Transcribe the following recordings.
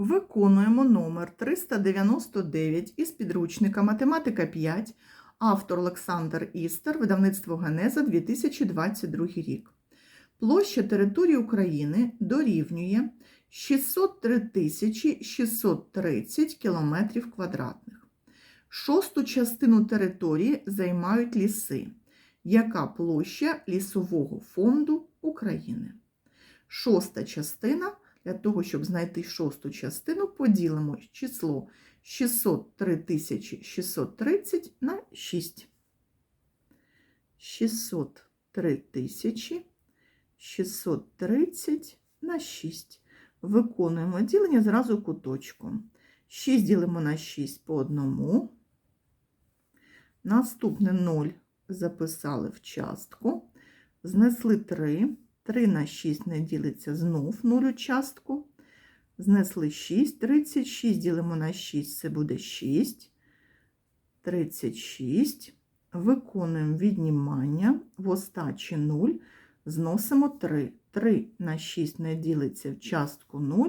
Виконуємо номер 399 із підручника Математика 5, автор Олександр Істер, видавництво Генеза 2022 рік. Площа території України дорівнює 603 тисячі 630 кілометрів квадратних. Шосту частину території займають ліси. Яка площа лісового фонду України? Шоста частина. Для того, щоб знайти шосту частину, поділимо число 603 630 на 6. 603 630 на 6. Виконуємо ділення зразу куточком. 6 ділимо на 6 по одному. Наступне 0 записали в частку. Знесли 3. 3 на 6 не ділиться знов 0 у частку. Знесли 6, 36 ділимо на 6, це буде 6. 36. Виконуємо віднімання. В остачі 0. Зносимо 3. 3 на 6 не ділиться в частку 0.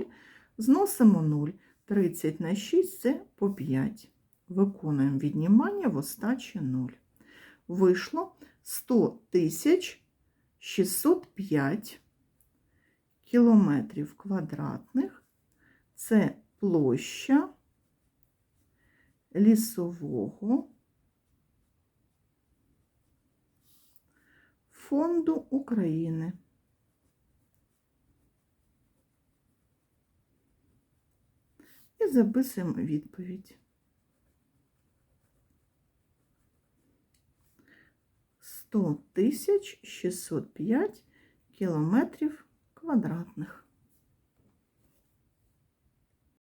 Зносимо 0. 30 на 6 це по 5. Виконуємо віднімання в остачі 0. Вийшло 100 тисяч 605 кілометрів квадратних це площа лісового фонду України. І записуємо відповідь. 100 тисяч 605 кілометрів квадратних.